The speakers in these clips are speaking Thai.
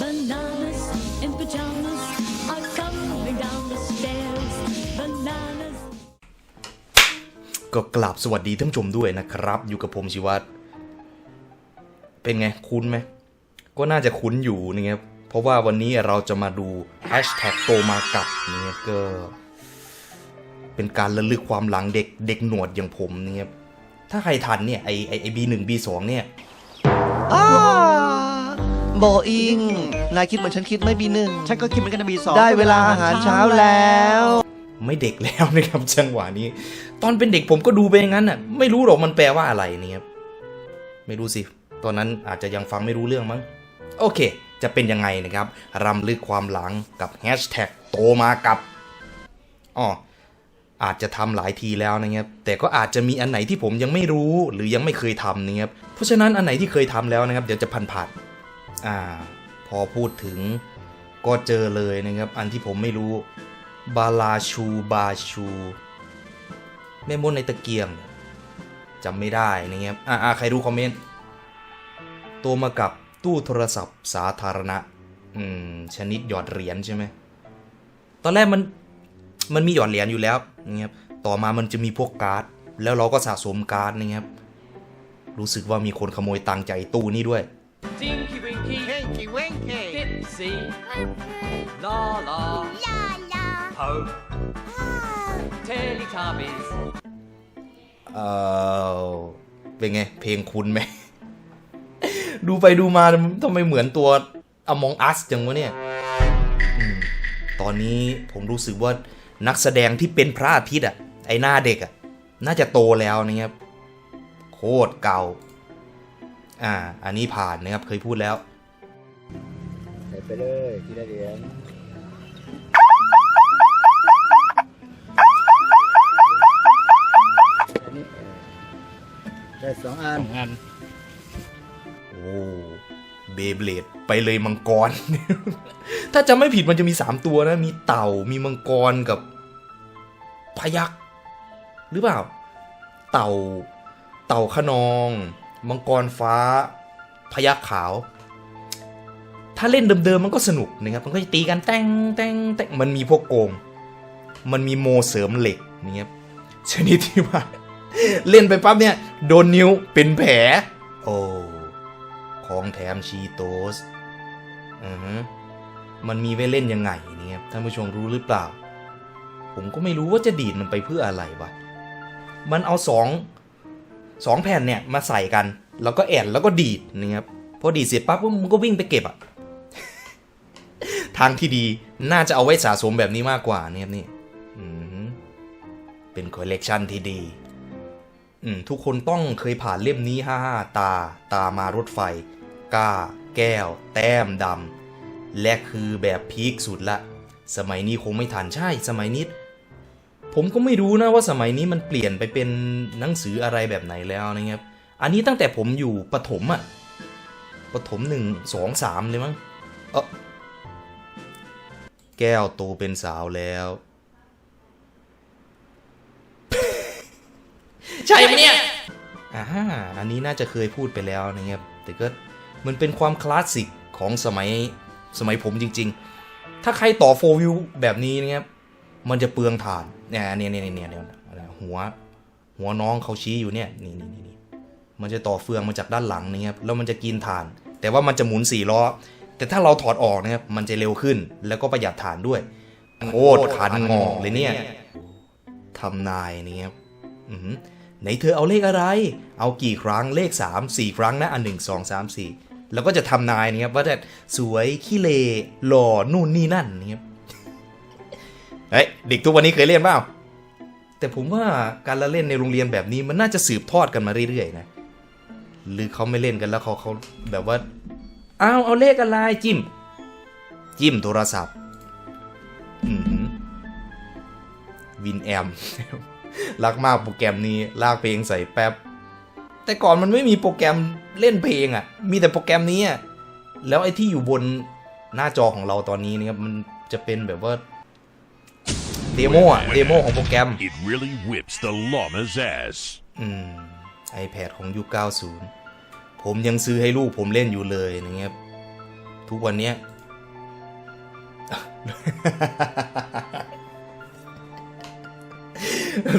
Bananas in pajamas are coming down the stairs. Bananas. ก็กลับสวัสดีท่านผู้ชมด้วยนะครับ อยู่กับผมชิวัตรเป็นไงคุ้นไหม ก็น่าจะคุ้นอยู่นะครับเพราะว่าวันนี้เราจะมาดูแฮชแท็กโตมากับเนี่ยก็ เป็นการระลึกความหลังเด็กเด็กหนวดอย่างผมนะครับ ถ้าใครทันเนี่ยไอไอไอบีหนึ่งบีสองเนี่ยอ้าโบอิง นายคิดเหมือนฉันคิดไม่บีหนึ่งฉันก็คิดเหมือนกันนะมีสองได้เวลาอาหารเช้าแล้ว ไม่เด็กแล้วนะครับจังหวะนี้ ตอนเป็นเด็กผมก็ดูไปอย่างนั้นน่ะไม่รู้หรอกมันแปลว่าอะไรเนี่ยไม่รู้สิตอนนั้นอาจจะยังฟังไม่รู้เรื่องมั้งโอเค จะเป็นยังไงนะครับรำลึกความหลังกับแฮชแท็กโตมากับอ๋อ อาจจะทำหลายทีแล้วนะครับแต่ก็อาจจะมีอันไหนที่ผมยังไม่รู้หรือยังไม่เคยทำนะครับเพราะฉะนั้นอันไหนที่เคยทำแล้วนะครับ เดี๋ยวจะผ่านผ่านอ่า พอพูดถึงก็เจอเลยนะครับ อันที่ผมไม่รู้บาลาชูบาชูแม่มดในตะเกียงจำไม่ได้นะครับอ่าใครรู้คอมเมนต์ตัวมากับตู้โทรศัพท์สาธารณะ อืม ชนิดหยอดเหรียญใช่ไหมตอนแรกมัน มันมีหยอดเหรียญอยู่แล้วนะครับต่อมามันจะมีพวกการ์ด แล้วเราก็สะสมการ์ดนะครับ รู้สึกว่ามีคนขโมยตังค์จตู้นี้ด้วย Tinky Winky, เฮ้ยกี่เว้งเฮ้ Dipsy, La La, La la. Po, Teletubbies. เออเป็นไง เพลงคุณไหม ดูไปดูมาทำไมเหมือนตัว Among Us จังวะเนี่ยอตอนนี้ผมรู้สึกว่า นักแสดงที่เป็นพระอาทิตย์อะไอหน้าเด็กอะน่าจะโตแล้วนะครับโคตรเก่า อ่า อันนี้ผ่านนะครับเคยพูดแล้วใส่ไปเลยทีละเหรียญอันนี้เออได้สองอันอัน เบเบลดไปเลยมังกร ถ้าจำไม่ผิดมันจะมี3ตัวนะ มีเต่ามีมังกรกับพยักหรือเปล่า เต่า เต่าขนอง มังกรฟ้า พยักขาว ถ้าเล่นเดิมๆมันก็สนุกนะครับ มันก็จะตีกันแต้งแต้งแต้งมันมีพวกโกง มันมีโมเสริมเหล็กนี่ครับชนิดที่ว่า เล่นไปปั๊บเนี่ย โดนนิ้วเป็นแผล โอ้ ของแถมชีโตสอือฮึมันมีไว้เล่นยังไงเนี่ยท่านผู้ชมรู้หรือเปล่า ผมก็ไม่รู้ว่าจะดีดมันไปเพื่ออะไรวะ มันเอาสองสองแผ่นเนี่ยมาใส่กัน แล้วก็แอนแล้วก็ดีดนะครับพอดีดเสร็จปั๊บมันก็วิ่งไปเก็บอะทางที่ดีน่าจะเอาไว้สะสมแบบนี้มากกว่าเนี่ยนี่เป็นคอลเลกชันที่ดีทุกคนต้องเคยผ่านเล่มนี้ห้าห้าตาตามารถไฟ ก้า แก้ว แต้มดำ และคือแบบพีคสุดละ สมัยนี้คงไม่ทันใช่สมัยนี้ ผมก็ไม่รู้นะว่าสมัยนี้มันเปลี่ยนไปเป็นหนังสืออะไรแบบไหนแล้วนะครับ อันนี้ตั้งแต่ผมอยู่ประถมอะประถมหนึ่งสองสามเลยมั้งเออแก้วโตเป็นสาวแล้ว ใช่ไหมเนี่ยอ่าอันนี้น่าจะเคยพูดไปแล้วนะครับแต่ก็ มันเป็นความคลาสสิกของสมัยสมัยผมจริง ๆ ถ้าใครต่อโฟวิวแบบนี้นะครับ มันจะเปลืองถ่านเนี่ยเนี่ยเนี่ยเนี่ยเนี่ยหัว หัวน้องเขาชี้อยู่เนี่ยนี่นี่นี่มันจะต่อเฟืองมาจากด้านหลังนะครับแล้วมันจะกินถ่าน แต่ว่ามันจะหมุนสี่ล้อ แต่ถ้าเราถอดออกนะครับมันจะเร็วขึ้นแล้วก็ประหยัดถ่านด้วยโคตรขันงอกเลยเนี่ยทำนายนี่ครับไหนเธอเอาเลขอะไร เอากี่ครั้งเลข 3 4 ครั้งนะอันหนึ่งสองสามสี่ แล้วก็จะทำนายนะครับว่าจะสวยขี้เลหล่อนู่นนี่นั่นนะครับเฮ้ยเด็กทุกวันนี้เคยเล่นเปล่าแต่ผมว่าการละเล่นในโรงเรียนแบบนี้มันน่าจะสืบทอดกันมาเรื่อยๆนะหรือเขาไม่เล่นกันแล้วเขาเขาแบบว่าเอาเอาเลขอะไรจิ้ม จิ้มโทรศัพท์วินแอมรักมากโปรแกรมนี้ลากเพลงใส่แป๊บ แต่ก่อนมันไม่มีโปรแกรมเล่นเพลงอะ่ะ มีแต่โปรแกรมนี้อะแล้วไอ้ที่อยู่บนหน้าจอของเราตอนนี้นะครับมันจะเป็นแบบว่าเดโมอะเดโมของโปรแกรม It really whips the llama's ass. อืม iPad ของยุค90 ผมยังซื้อให้ลูกผมเล่นอยู่เลยนะครับทุกวันเนี้ย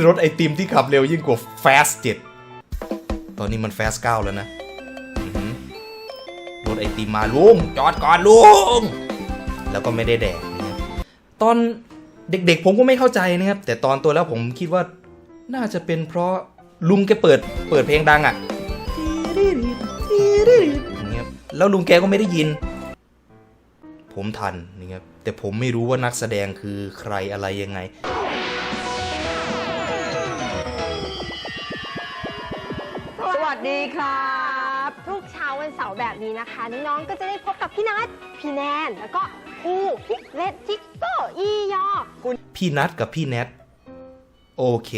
รถไอติมที่ขับเร็วยิ่งกว่า Fast 7 ตอนนี้มัน Fast 9แล้วนะรถไอติมมาลุง จอดก่อนลุง แล้วก็ไม่ได้แดกนะครับตอนเด็กๆผมก็ไม่เข้าใจนะครับ แต่ตอนตัวแล้วผมคิดว่าน่าจะเป็นเพราะลุงแกเปิดเปิดเพลงดังอะ่ะอย่างเงี้ยแล้วลุงแกก็ไม่ได้ยิน ผมทันนะครับแต่ผมไม่รู้ว่านักแสดงคือใครอะไรยังไง ดีครับ ทุกเช้าวันเสาร์แบบนี้นะคะ น้องๆ ก็จะได้พบกับพี่นัท พี่แนน แล้วก็ภูพี่เล็ดทิกเกอร์อียอคุณพี่นัทกับพี่แนทโอเค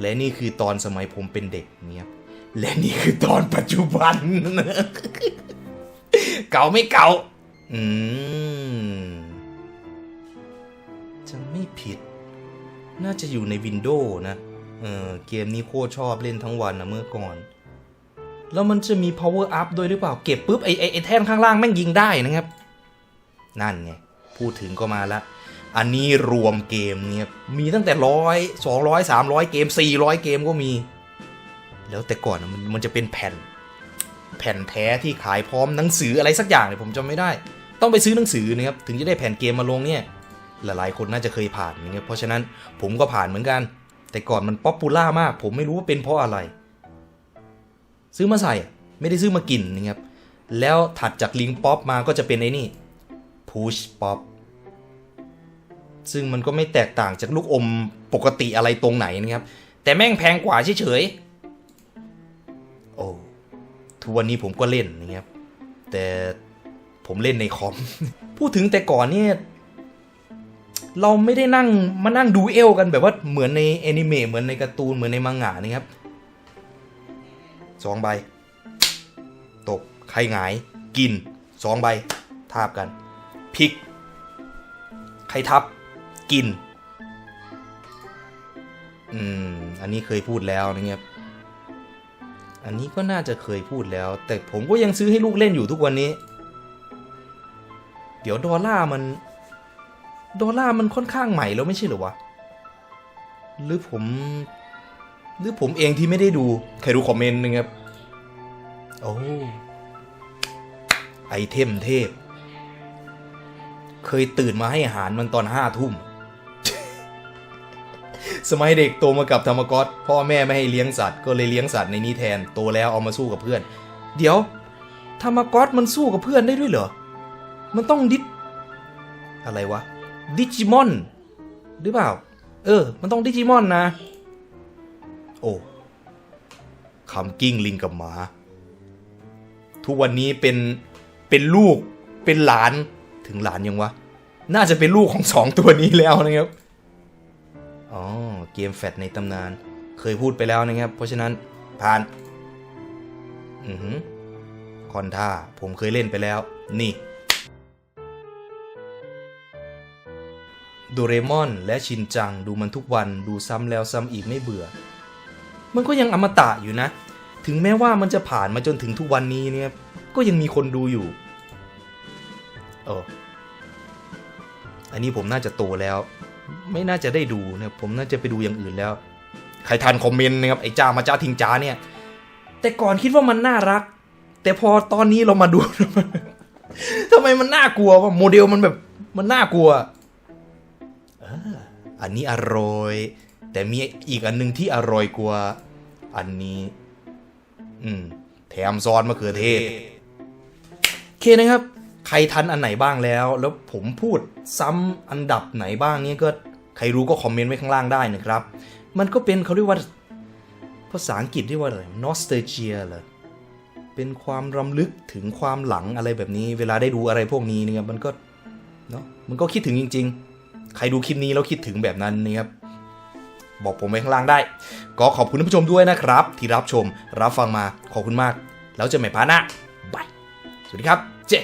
และนี่คือตอนสมัยผมเป็นเด็กเนี่ยครับและนี่คือตอนปัจจุบัน เก่าไม่เก่า อืม จะไม่ผิด น่าจะอยู่ในวินโดว์นะ เออเกมนี้โคตรชอบเล่นทั้งวันนะเมื่อก่อน แล้วมันจะมี power up ด้วยหรือเปล่า เก็บปุ๊บไอไอไอแท่นข้างล่างแม่งยิงได้นะครับ นั่นไง พูดถึงก็มาละ อันนี้รวมเกมเนี่ยมีตั้งแต่ร้อยสองร้อยสามร้อยเกมสี่ร้อยเกมก็มี แล้วแต่ก่อนมันมันจะเป็นแผ่น แผ่นแท้ที่ขายพร้อมหนังสืออะไรสักอย่างเนี่ยผมจำไม่ได้ ต้องไปซื้อหนังสือนะครับถึงจะได้แผ่นเกมมาลงเนี่ยหลายๆคนน่าจะเคยผ่านนะครับเพราะฉะนั้นผมก็ผ่านเหมือนกัน แต่ก่อนมันป๊อปปูล่ามาก ผมไม่รู้ว่าเป็นเพราะอะไร ซื้อมาใส่ไม่ได้ซื้อมากินนะครับ แล้วถัดจากลิงป๊อปมาก็จะเป็นไอ้นี่ push pop ซึ่งมันก็ไม่แตกต่างจากลูกอมปกติอะไรตรงไหนนะครับ แต่แม่งแพงกว่าเฉยๆ โอ้ทุกวันนี้ผมก็เล่นนะครับ แต่ผมเล่นในคอม พูดถึงแต่ก่อนเนี่ย เราไม่ได้นั่งมานั่งดูเอลกันแบบว่าเหมือนในแอนิเมะเหมือนในการ์ตูนเหมือนในมังงะนะครับสองใบ ตกใครหงาย กินสองใบ ทาบกันพลิกใครทับ กิน อืม อันนี้เคยพูดแล้วนะครับอันนี้ก็น่าจะเคยพูดแล้ว แต่ผมก็ยังซื้อให้ลูกเล่นอยู่ทุกวันนี้ เดี๋ยวดอลลาร์มัน ดอลลาร์มันค่อนข้างใหม่แล้วไม่ใช่หรอวะ หรือผม หรือผมเองที่ไม่ได้ดูใครดูคอมเมนต์นะครับ โอ้ ไอเทมเทพ เคยตื่นมาให้อาหารมันตอนห้าทุ่ม สมัยเด็กโตมากับธรรมกอตพ่อแม่ไม่ให้เลี้ยงสัตว์ ก็เลยเลี้ยงสัตว์ในนี้แทน โตแล้วเอามาสู้กับเพื่อน เดี๋ยวธรรมกอตมันสู้กับเพื่อนได้ด้วยเหรอ มันต้องดิอะไรวะ ดิจิมอนหรือเปล่า เออ มันต้องดิจิมอนนะ โอ้คำกิ้งลิงกับหมา ทุกวันนี้เป็นเป็นลูกเป็นหลานถึงหลานยังวะ น่าจะเป็นลูกของสองตัวนี้แล้วนะครับ อ๋อ เกมแฟตในตำนาน เคยพูดไปแล้วนะครับ เพราะฉะนั้นผ่าน อือหือคอนท่าผมเคยเล่นไปแล้ว นี่ โดเรมอนและชินจังดูมันทุกวันดูซ้ำแล้วซ้ำอีกไม่เบื่อ มันก็ยังอมตะอยู่นะ ถึงแม้ว่ามันจะผ่านมาจนถึงทุกวันนี้เนี่ย ก็ยังมีคนดูอยู่โอ้อันนี้ผมน่าจะโตแล้ว ไม่น่าจะได้ดูนะผมน่าจะไปดูอย่างอื่นแล้ว ใครทันคอมเมนต์นะครับไอ้จ้ามาจ้าทิงจ้าเนี่ย แต่ก่อนคิดว่ามันน่ารัก แต่พอตอนนี้เรามาดูทำไมมันน่ากลัววะโมเดลมันแบบมันน่ากลัว อันนี้อร่อย แต่มีอีกอันหนึงที่อร่อยกว่า อันนี้ อืม แถมซอสมะเขือเทศโอเคนะครับ ใครทันอันไหนบ้างแล้ว แล้วผมพูดซ้ำอันดับไหนบ้างเนี่ยก็ใครรู้ก็คอมเมนต์ไว้ข้างล่างได้นะครับ มันก็เป็นเขาเรียกว่า ภาษาอังกฤษเรียกว่าอะไร nostalgia เหรอเป็นความรำลึกถึงความหลังอะไรแบบนี้ เวลาได้ดูอะไรพวกนี้เนี่ยมันก็เนาะมันก็คิดถึงจริง ๆ ใครดูคลิปนี้แล้วคิดถึงแบบนั้นนะครับบอกผมไว้ข้างล่างได้ ก็ขอบคุณท่านผู้ชมด้วยนะครับ ที่รับชมรับฟังมาขอบคุณมาก แล้วเจอกันใหม่พาร์ทหน้าบายสวัสดีครับ เจ๊